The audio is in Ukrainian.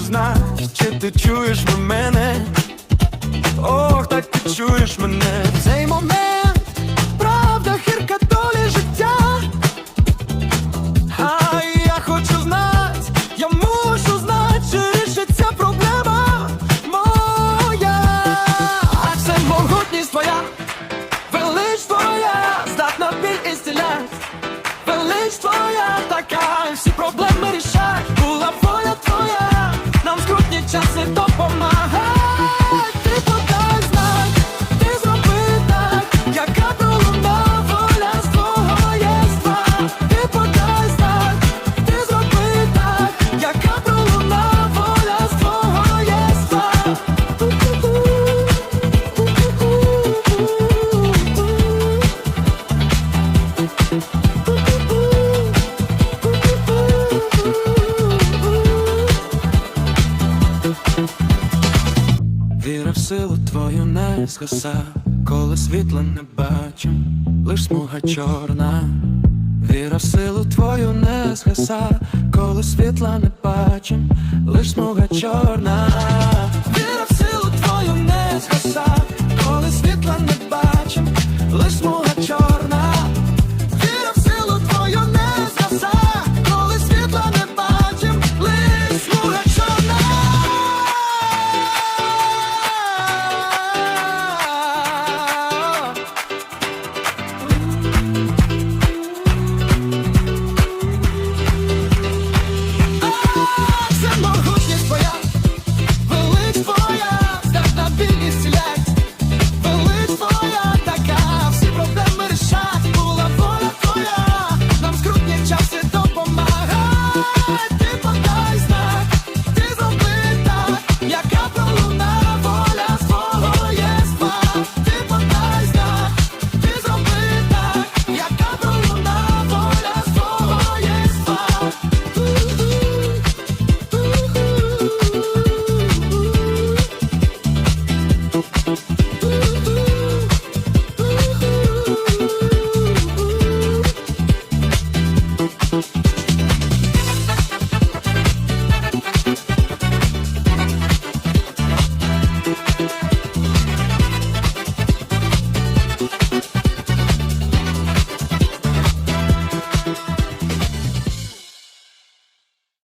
знати, чи ти чуєш мене. Ох, так ти чуєш мене в цей момент, Віра в силу твою не згаса, коли світла не бачим, лиш смуга чорна. Віра в силу твою не згаса, коли світла не бачим, лиш смуга чорна. Віра в силу твою не згаса,